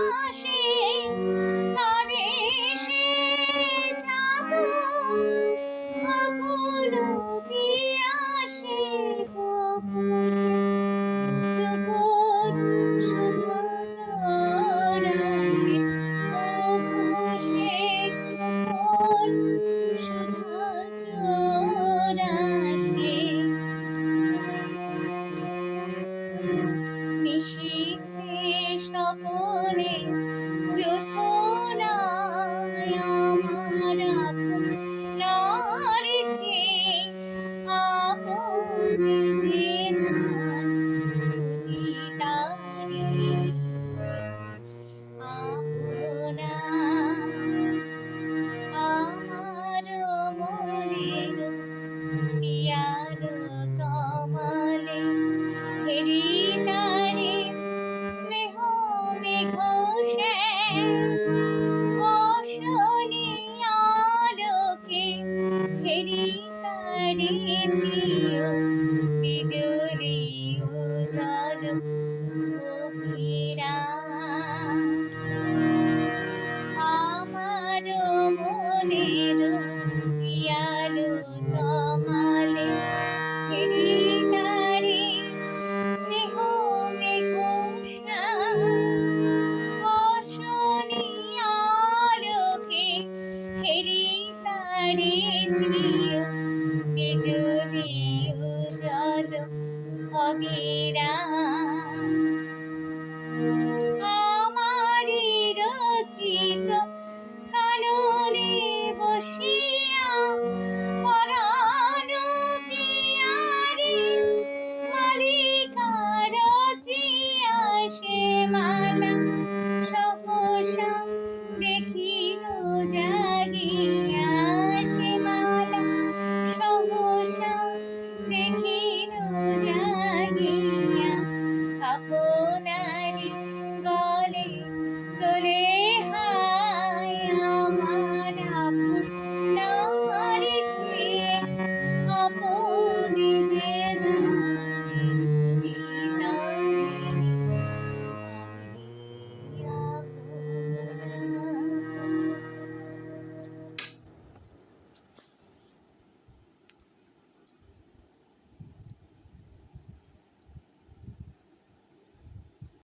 আকাশে তারে সে জাদু আকুল পিয়াসে কখন শুধু চরাশে অভসে চুকুর শুধু চরাশে নিশীথে স্বপনে morning. মনের পিয়ালো কমলে হৃদয়ে স্নেহ মেঘ অশনি আলোকে হৃদয়ে প্রিয় বিজলি উজ্জ্বল অবিরা